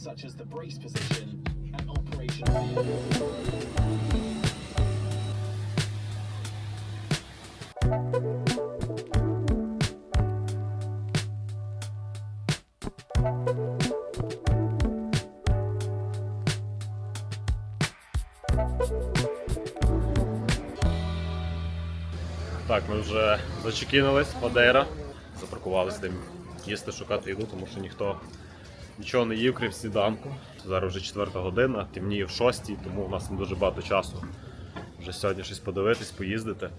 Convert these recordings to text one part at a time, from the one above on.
such as the brace position and operational gear. Так, ми вже зачекінились, Мадейра. Запаркувалися де їсти, шукати їду, тому що ніхто нічого не їв, крім сніданку. Зараз вже четверта година, темніє в шостій, тому у нас не дуже багато часу. Вже сьогодні щось подивитись, поїздити.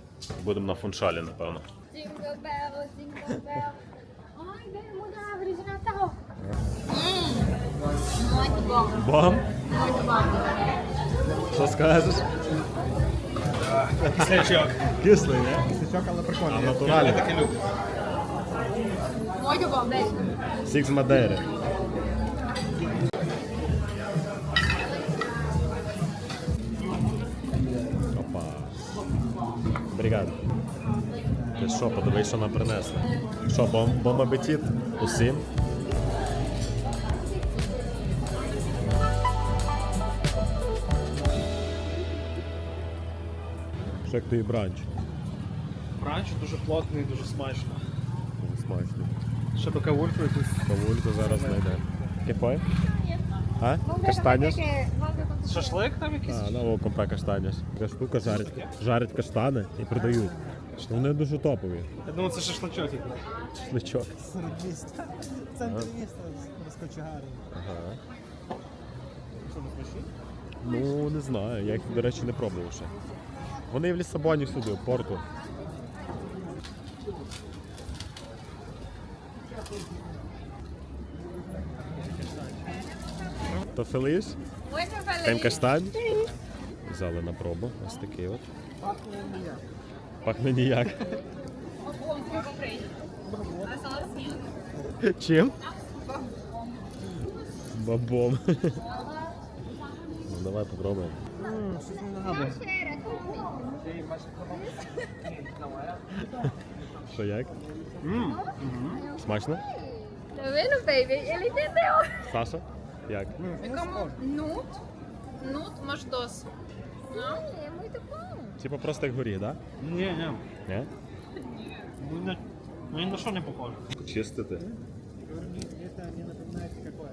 Будемо на фуншалі, напевно. Бам! Що скажеш? Кислячок. Кислий, не? Кислячок, але прикольний. А натуральний? Beijo. Сікс Мадейри. Ти що, подивись, що нам принесли. Що, бом, бом апетит? Усім? Що як тобі бранч? Бранч дуже плотний, дуже смачно. Дуже Смачно. Ще би кавульку якусь. Кавульку зараз знайдемо. Кефой? А? Каштаняш? Шашлик там якийсь? А, ну, компа каштаняш. Така штука жарить, жарить каштани і продають. Вони дуже топові. Я думаю, це шашличок. якийсь. Шличок. Серед міста. Центрі міста розкочегарено. Ага. Що, не смачні? Ну, не знаю, я їх, до речі, не пробував ще. Вони в Лісабоні сюди, в порту. То фелиш? Тем каштань. Взяли на пробу. Ось такий от. Пахне ніяк. O bom que eu comprei. Olha só assim. Чим? Бабом. Ну, давай попробуємо. Щось не нагадує. Cheira, Що як? Смачно? Tá vendo, baby? Ele entendeu. Саша? Як? É como nut. Nut, mas doce. Não? Типа просто як горіх, так? Ні, ні. Ні? Ну, ні- Ну, ні на що не похоже. Чистити. Это не напоминает какое.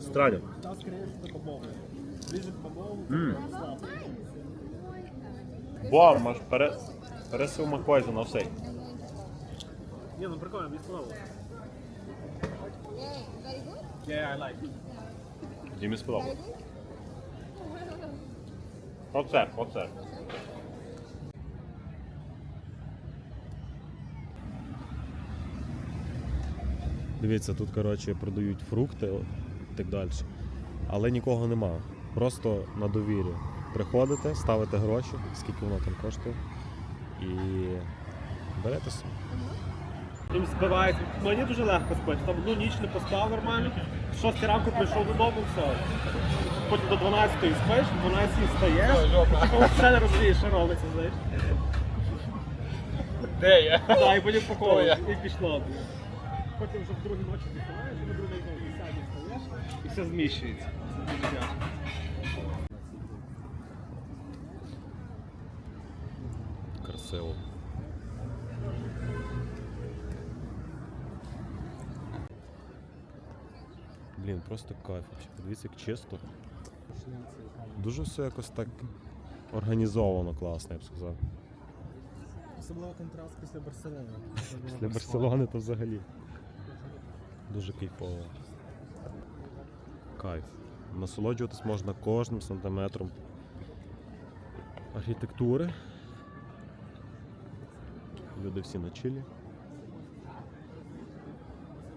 Странно. Скорее. Ближе к бобовому, слабо. Бом, маш пере... пересив на все. Ні, ну прикольно, мені сподобалося. Yeah, I like. Дімі сподобалось. Оце, оце. Дивіться, тут, коротше, продають фрукти і так далі. Але нікого нема. Просто на довірі. Приходите, ставите гроші, скільки воно там коштує, і берете собі. Їм збивають. Мені дуже легко спити. Там одну ніч не поспав нормально. З 6 ранку прийшов додому, все. Потім до 12 спиш, в 12 встаєш, і типу взагалі не розумієш, що робиться, знаєш. Де я? Так, і потім по колу, Хто я? і пішло. Потім вже в другій ночі ти і на другий день знову сядеш, встаєш, і все зміщується. Це дуже тяжко. Красиво. Блін, просто кайф. Подивіться, як чисто. Дуже все якось так організовано, класно, я б сказав. Особливо контраст після Барселони. Для Барселони то взагалі. Дуже кайфово. Кайф. Насолоджуватись можна кожним сантиметром архітектури. Люди всі на чилі.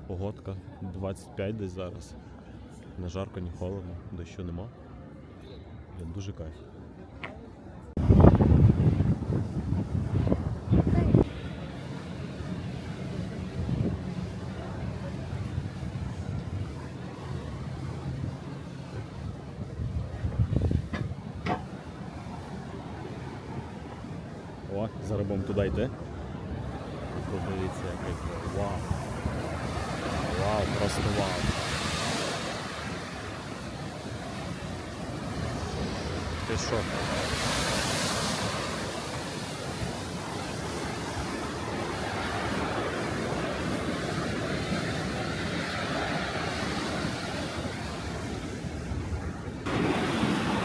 Погодка 25 десь зараз. Не жарко, ні холодно, дощу нема. Блін, Дуже кайф. О, зараз будемо туди йти. Подивіться, який це. Вау. Вау, просто вау. Ти що?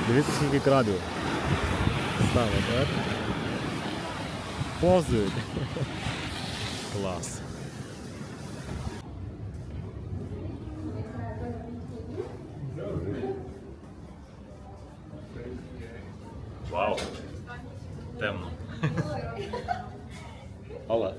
Дивіться, скільки крабів. Стало, так? Повзують. Клас. Вау. Темно. Але.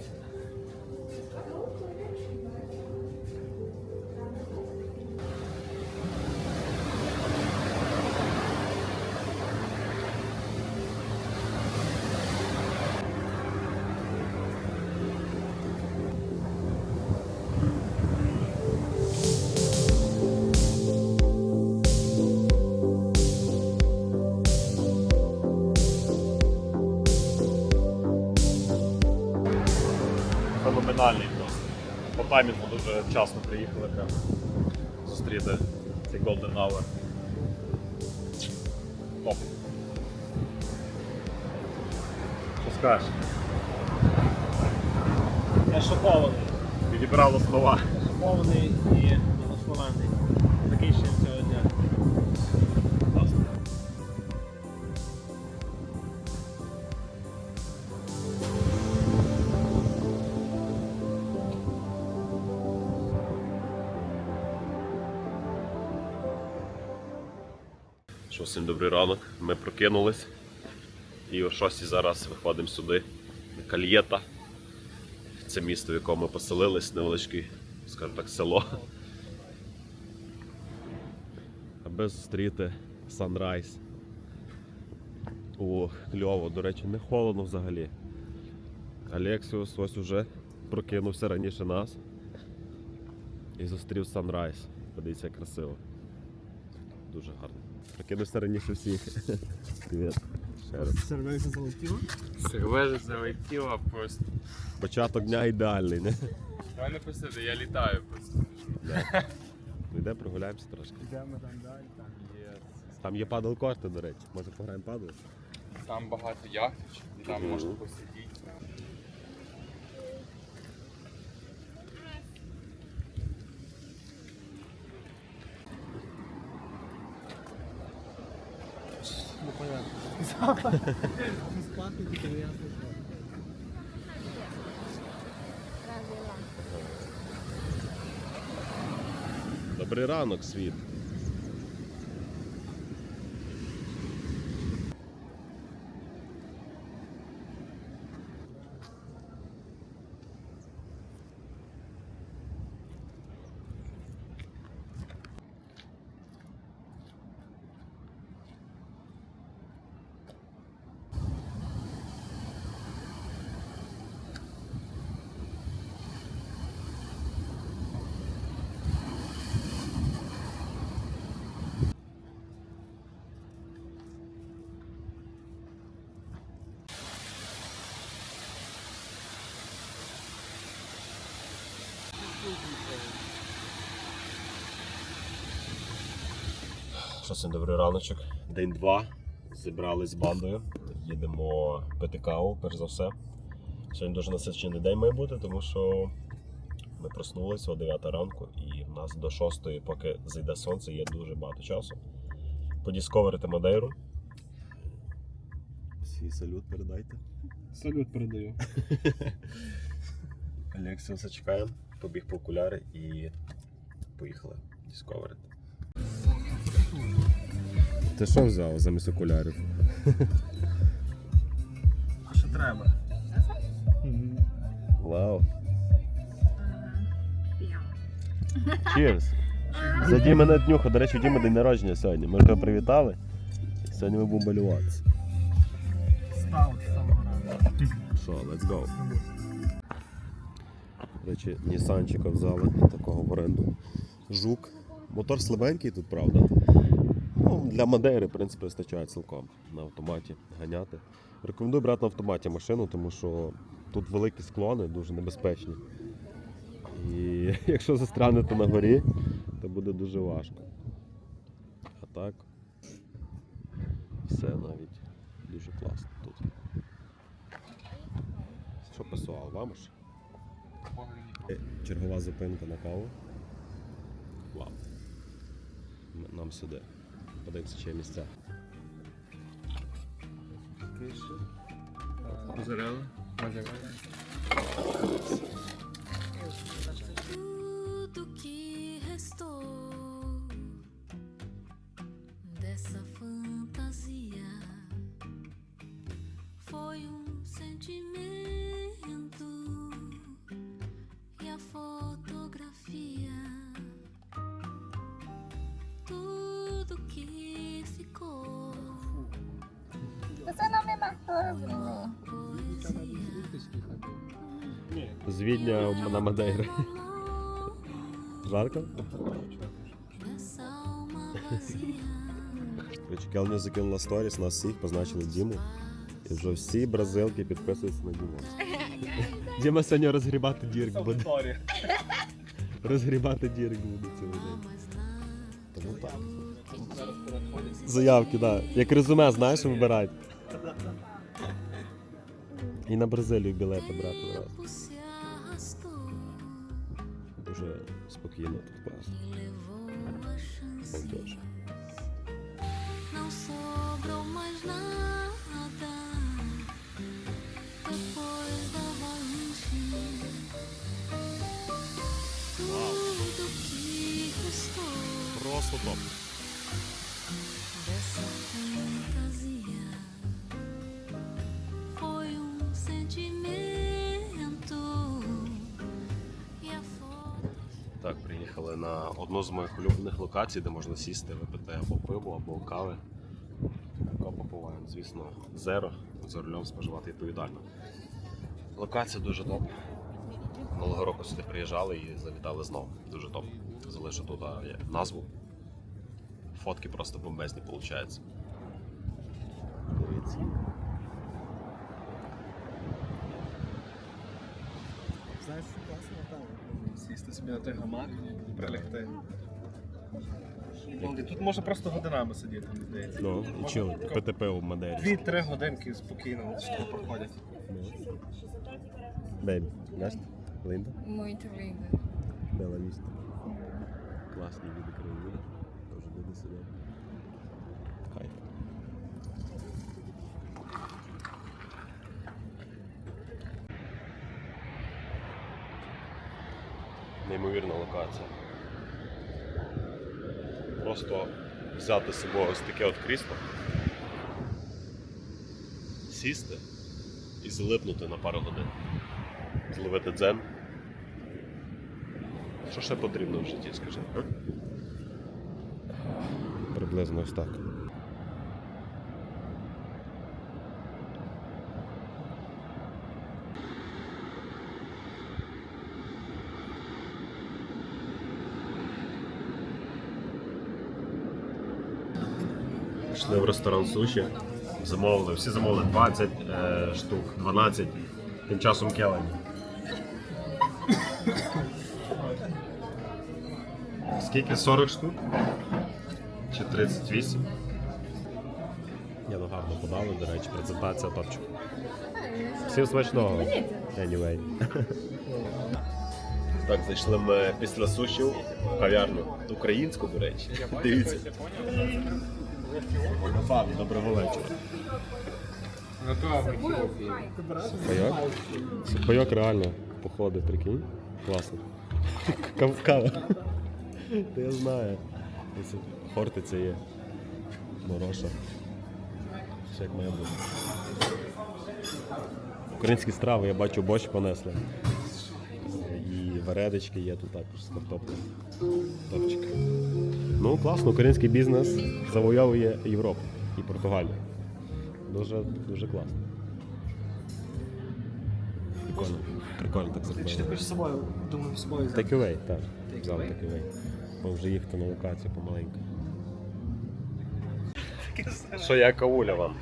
Феноменальний просто. По таймінгу дуже вчасно приїхали прямо зустріти цей Golden Hour. Топ. Що скажеш? Я шокований. Підібрало слова. Я Шокований і благословений. Закінченням цього Що, всім добрий ранок. Ми прокинулись. І о 6 зараз виходимо сюди, на Кальєта. Це місто, в якому ми поселились, невеличке, скажімо так, село. Аби зустріти санрайз. О, кльово, до речі, не холодно взагалі. Алексіус ось уже прокинувся раніше нас і зустрів санрайз. Подивіться, як красиво. Дуже гарно. Прокинувся раніше всіх. Привіт. Ще раз. Сервейся залетіло? Сервежа залетіла просто. Початок дня ідеальний, не? Правильно посади, я літаю просто. Ну йде, прогуляємося трошки. Йдемо там далі. Так. Там є падал корти, до речі. Може пограємо падал? Там багато і там можна посидіти. Ну понятно. Спати тільки я що. Добрий ранок, світ. Що всім добрий раночок. День два. Зібрались з бандою. Їдемо пити каву, перш за все. Сьогодні дуже насичений день має бути, тому що ми проснулися о 9 ранку і в нас до 6, поки зайде сонце, є дуже багато часу. Подісковерити Мадейру. Свій салют передайте. Салют передаю. Алексіуса чекаємо, побіг по окуляри і поїхали дісковерити. Ти що взяв замість окулярів? А що треба? Вау. Cheers. За Діми на днюху. До речі, у Діми день народження сьогодні. Ми його привітали. Сьогодні ми будемо балюватися. Став з самого ранку. Що, let's go. До речі, Нісанчика взяли такого в оренду. Жук. Мотор слабенький тут, правда. Для Мадейри, в принципі, вистачає цілком на автоматі ганяти. Рекомендую брати на автоматі машину, тому що тут великі склони, дуже небезпечні. І якщо застрянете на горі, то буде дуже важко. А так, все навіть дуже класно тут. Що пасував, вам ж? Е, Чергова зупинка на каву. Вау. Нам сюди. Подивимося, чи є місця. Позирали? Tudo Відня на Мадейри. Жарко? Короче, Келню закинула сторіс, нас всіх позначили Діму. І вже всі бразилки підписуються на Діму. Діма сьогодні розгрібати дірк буде. Розгрібати дірк буде цілий день. Тому так. Заявки, так. Як резюме, знаєш, вибирати. І на Бразилію білети брати Дуже спокійно тут класно. e levou a chance. Молодіж. Não sobrou mais nada depois da avalanche. Tudo que restou Просто топ. Приїхали на одну з моїх улюблених локацій, де можна сісти, випити або пиво, або кави. Кока попиваємо, звісно, зеро. За рулем споживати відповідально. Локація дуже топ. Минулого року сюди приїжджали і завітали знову. Дуже топ. Залишу тут назву. Фотки просто бомбезні виходять. Дивіться. Знаєш, що класно там? Сісти собі на той гамак, прилягти. Ну, Тут можна просто годинами сидіти, мені здається. Ну, і чили, ПТП в Мадері. Дві-три годинки спокійно що проходять. Бейбі, знаєш? Линда? Muito lindo. Бела місто. Класні люди країни. Теж люди сидять. Кайф. Неймовірна локація. Просто взяти з собою ось таке от крісло, сісти і залипнути на пару годин. Зловити дзен. Що ще потрібно в житті, скажи? Приблизно ось так. Пішли в ресторан суші. Замовили, всі замовили 20 е, штук, 12. Тим часом келені. Скільки? 40 штук? Чи 38? Ні, ну гарно подали, до речі, презентація топчик. Всім смачного. Anyway. Так, зайшли ми після сушів в кав'ярню. Українську, до речі. Дивіться. Фабі, доброго вечора. Сухпайок? Сухпайок реально походить, прикинь. Класно. Кав- Кава. Та я знаю. Хортиця є. Мороша. Все як має бути. Українські страви, я бачу, борщ понесли. І варедички є тут також з картоплею. Топчик. Ну, класно, український бізнес завойовує Європу і Португалію. Дуже, дуже класно. Прикольно. Прикольно так зробили. Чи ти хочеш з собою? Думаю, з собою взяти. Take away, так. Взяли take away. Бо вже їхати на локацію помаленьку. Що я кавуля вам?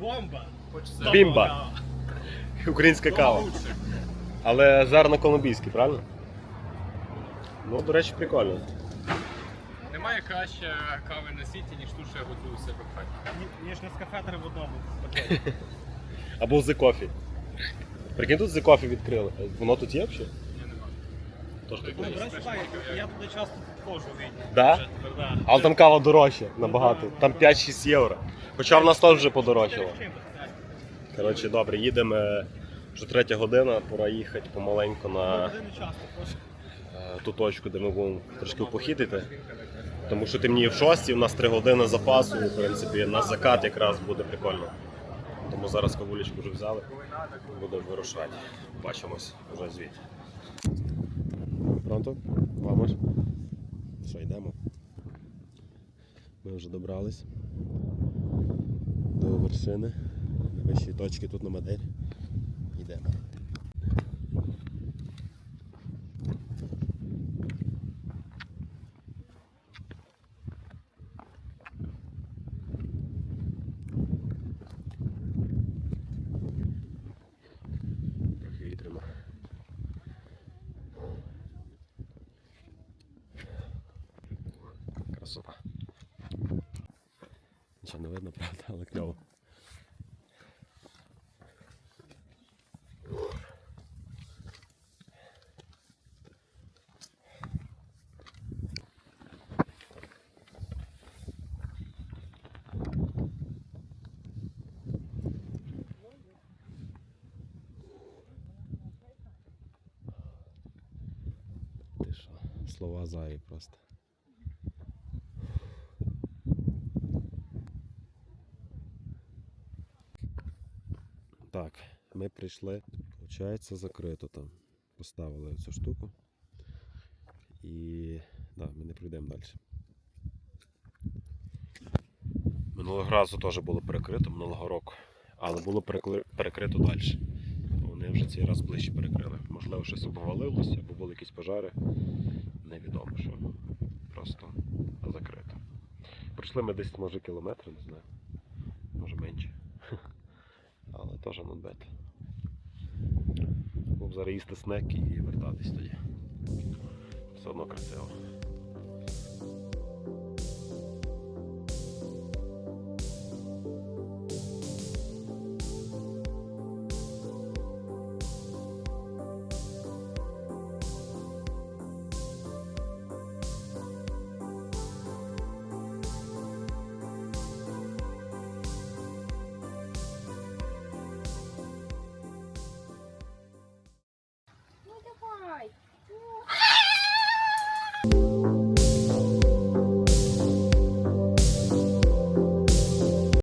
Бомба! Бімба! Українська кава. Але зерно колумбійське, правильно? Ну, до речі, прикольно. Немає краще кави на світі, ніж ту, що я готую себе в хаті. Ні- Ніж не з в одному. Або The Coffee. Прикинь, тут The Coffee відкрили. Воно тут є взагалі? Ні, нема. Тож так Ну, є. до речі, так, я- туди часто підходжу від. Да? Але там кава дорожча набагато. Там 5-6 євро. Хоча в нас теж вже подорожчало. Коротше, добре, їдемо. е, Вже третя година, пора їхати помаленьку на Години часто, прошу. е, ту точку, де ми будемо трошки похідити. Тому що темніє в 6, у нас 3 години запасу, в принципі, на закат якраз буде прикольно. Тому зараз кавулечку вже взяли, будемо вирушати. Бачимось вже звідти. Пронто? Вамож? Що, йдемо? Ми вже добрались до вершини, найвищої точки тут на Мадері. Йдемо. Трохи вітряно. Красота. Нічого не видно, правда, але кльово. Ти що, слова зайві просто. Так, ми прийшли. Получається, закрито там. Поставили цю штуку. І да, ми не пройдемо далі. Минулого разу теж було перекрито, минулого року. Але було перекрито далі. Вони вже цей раз ближче перекрили. Можливо, щось обвалилося, або були якісь пожари. Невідомо що. Просто закрито. Пройшли ми десь, може, кілометр, не знаю. Може менше. Але теж not. Був зараз їсти снек і вертатись тоді. Все одно красиво.